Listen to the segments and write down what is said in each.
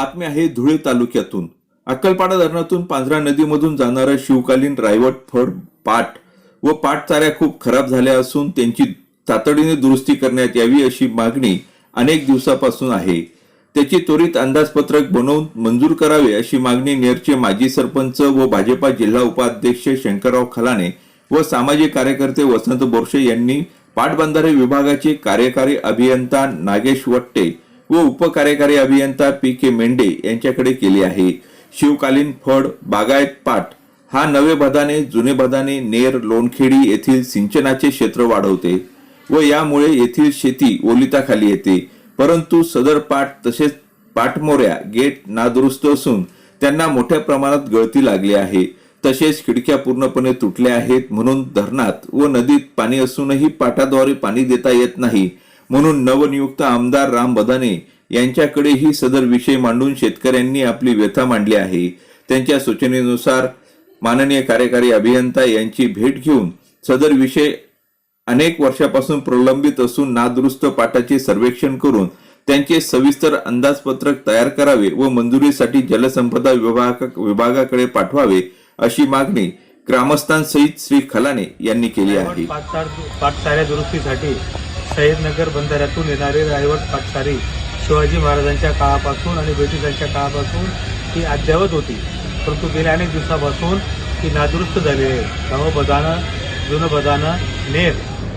आहे धुळे तालुक्यातून. अक्कलपाडा धरणातून पांझरा नदीमधून जाणारा शिवकालीन रायवट फड पाट व पाटचाऱ्या खूप खराब झाल्या असून त्यांची तातडीने दुरुस्ती करण्यात यावी अशी मागणी अनेक दिवसापासून आहे. त्याची त्वरित अंदाजपत्रक बनवून मंजूर करावे अशी मागणी नेरचे माजी सरपंच व भाजपा जिल्हा उपाध्यक्ष शंकरराव खलाने व सामाजिक कार्यकर्ते वसंत बोरसे यांनी पाटबंधारे विभागाचे कार्यकारी अभियंता नागेश वट्टे व उपकार्यकारी अभियंता पी के मेंढे यांच्याकडे केली आहे. शिवकालीन फड बागायत पाट हा नवे बदाने जुने बदाने नेर लोणखेडी येथील सिंचनाचे क्षेत्र वाढवते व यामुळे येथील शेती ओलिताखाली येते. परंतु सदर पाट तसेच पाटमोऱ्या गेट नादुरुस्त असून त्यांना मोठ्या प्रमाणात गळती लागली आहे. तसेच खिडक्या पूर्णपणे तुटल्या आहेत म्हणून धरणात व नदीत पाणी असूनही पाटाद्वारे पाणी देता येत नाही. म्हणून नवनियुक्त आमदार राम बदाने यांच्याकडे ही सदर विषय मांडून शेतकऱ्यांनी आपली व्यथा मांडली आहे. त्यांच्या सूचनेनुसार माननीय कार्यकारी अभियंता यांची भेट घेऊन सदर विषय अनेक वर्षापासून प्रलंबित असून नादुरुस्त पाटाचे सर्वेक्षण करून त्यांचे सविस्तर अंदाजपत्रक तयार करावे व मंजुरीसाठी जलसंपदा विभाग विभागाकडे पाठवावे अशी मागणी ग्रामस्थांसहित श्री खलाने यांनी केली आहे. पाटसाऱ्या दुरुस्तीसाठी सैदनगर बंधाऱ्यातून येणारे रायवट पाटसारी शिवाजी महाराजांच्या काळापासून आणि ब्रिटिशांच्या काळापासून ती अद्यावत होती. परंतु गेल्या अनेक दिवसापासून ती नादुरुस्त झाली आहे. नवं बदानं जुनं बदानं नेर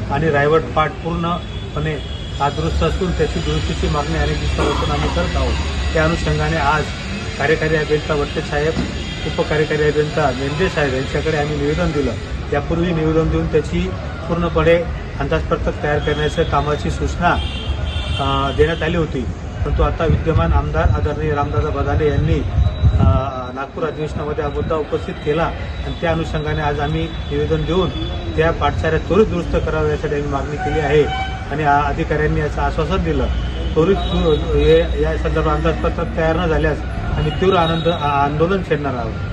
आणि रायवट पाट पूर्णपणे नादुरुस्त असून त्याची दुरुस्तीची मागणी अनेक दिवसापासून आम्ही करत आहोत. त्या अनुषंगाने आज कार्यकारी अभियंता वट्टे साहेब उपकार्यकारी अभियंता मेंढे साहेब यांच्याकडे आम्ही निवेदन दिलं. त्यापूर्वी निवेदन देऊन त्याची पूर्णपणे अंदाजपत्रक तयार करण्याच्या कामाची सूचना देण्यात आली होती. परंतु आता विद्यमान आमदार आदरणीय रामदादा बदाले यांनी नागपूर अधिवेशनामध्ये हा मुद्दा उपस्थित केला आणि त्या अनुषंगाने आज आम्ही निवेदन देऊन त्या पाठशाळ्या त्वरित दुरुस्त कराव्या यासाठी आम्ही मागणी केली आहे आणि अधिकाऱ्यांनी याचं आश्वासन दिलं. त्वरित हे या संदर्भात अंदाजपत्रक तयार न झाल्यास आम्ही तीव्र आनंद आंदोलन छेडणार आहोत.